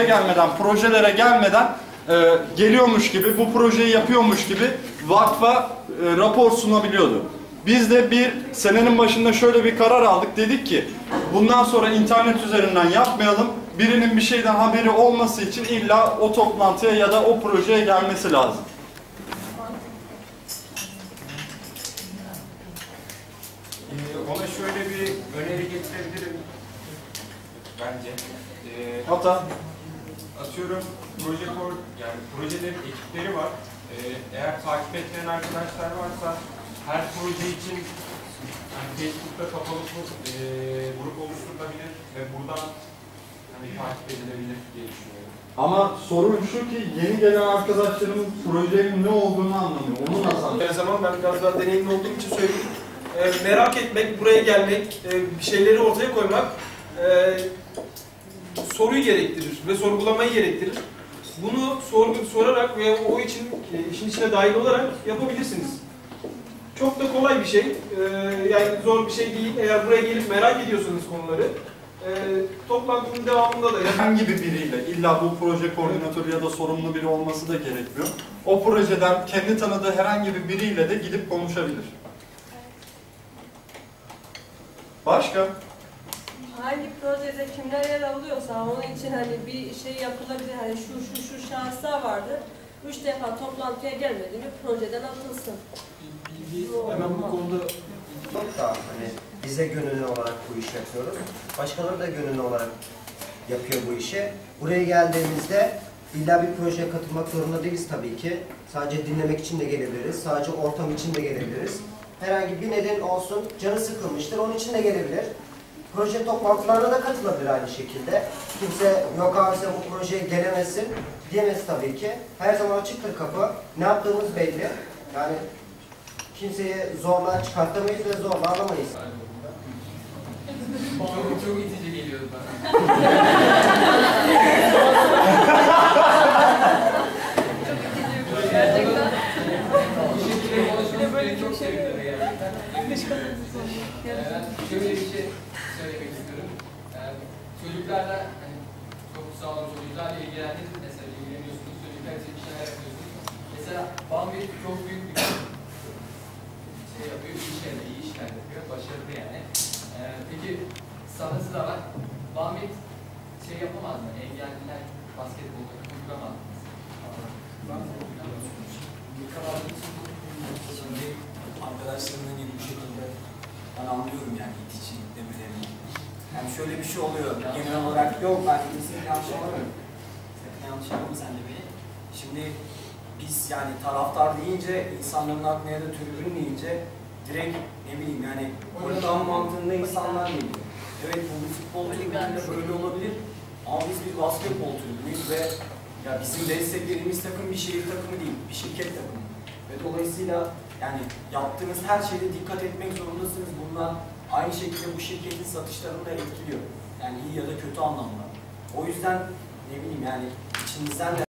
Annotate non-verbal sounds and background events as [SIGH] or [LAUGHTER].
toplantıya gelmeden, projelere gelmeden e, geliyormuş gibi, bu projeyi yapıyormuş gibi vakfa e, rapor sunabiliyordu. Biz de bir senenin başında şöyle bir karar aldık. Dedik ki bundan sonra internet üzerinden yapmayalım. Birinin bir şeyden haberi olması için illa o toplantıya ya da o projeye gelmesi lazım. Ee, ona şöyle bir öneri getirebilirim bence. Ee, Hata. Atıyorum proje kor yani projelerin ekipleri var. Ee, eğer takip etmeyen arkadaşlar varsa her proje için hani Facebook'ta kapalı grup, e, grup oluşturulabilir ve buradan hani takip edilebilir diye düşünüyorum. Ama sorun şu ki yeni gelen arkadaşlarımın projenin ne olduğunu anlamıyor. Onu nasıl anlıyor? Her zaman ben biraz daha deneyimli olduğum için söyleyeyim. Ee, merak etmek, buraya gelmek, e, bir şeyleri ortaya koymak e, soruyu gerektirir ve sorgulamayı gerektirir. Bunu sorgu, sorarak ve o için e, işin içine dahil olarak yapabilirsiniz. Çok da kolay bir şey. Ee, yani zor bir şey değil. Eğer buraya gelip merak ediyorsanız konuları, e, toplantının devamında da herhangi bir biriyle illa bu proje koordinatörü ya da sorumlu biri olması da gerekmiyor. O projeden kendi tanıdığı herhangi bir biriyle de gidip konuşabilir. Başka? Hangi projede kimler yer alıyorsa onun için hani bir şey yapılabilir. Hani şu şu şu şahıslar vardı. Üç defa toplantıya gelmedi mi projeden atılsın. hemen bu konuda Çok da hani bize gönüllü olarak bu işi yapıyoruz. Başkaları da gönüllü olarak yapıyor bu işi. Buraya geldiğimizde illa bir projeye katılmak zorunda değiliz tabii ki. Sadece dinlemek için de gelebiliriz. Sadece ortam için de gelebiliriz. Herhangi bir neden olsun, canı sıkılmıştır, onun için de gelebilir. Proje toplantılarına da katılabilir aynı şekilde. Kimse yok abi sen bu projeye gelemezsin diyemez tabii ki. Her zaman açıktır kapı. Ne yaptığımız belli. Yani kimseyi zorla çıkartamayız ve zorla alamayız. Çok, [LAUGHS] çok itici geliyordu bana. Gerçekten. Konuşmak beni çok sevindirdi şöyle bir şey söylemek istiyorum. Yani çocuklarla hani çok sağ olun çocuklarla ilgilendiniz. Mesela ilgileniyorsunuz, çocuklar için bir şeyler yapıyorsunuz. Mesela Bambi çok büyük bir şey yapıyor, iyi şeyler, iyi işler yapıyor, başarılı yani. Ee, peki sahası da var. Bambi şey yapamaz mı? Engelliler basketbolda uygulamaz mı? Şimdi arkadaşlarımın gibi bu şekilde ben anlıyorum yani demelerini. Yani şöyle bir şey oluyor. Genel olarak yok ben kesinlikle yanlış anlamıyorum. Sakın yanlış anlama sen de beni. Şimdi biz yani taraftar deyince insanların aklına ya da tribün deyince direkt ne bileyim yani holigan mantığında insanlar geliyor. Evet bu bir futbol tribününde böyle olabilir ama biz bir basketbol tribünüyüz ve ya bizim desteklediğimiz takım bir şehir takımı değil, bir şirket takımı. Ve dolayısıyla yani yaptığınız her şeyde dikkat etmek zorundasınız. Bundan aynı şekilde bu şirketin satışlarını da etkiliyor. Yani iyi ya da kötü anlamda. O yüzden ne bileyim yani içinizden de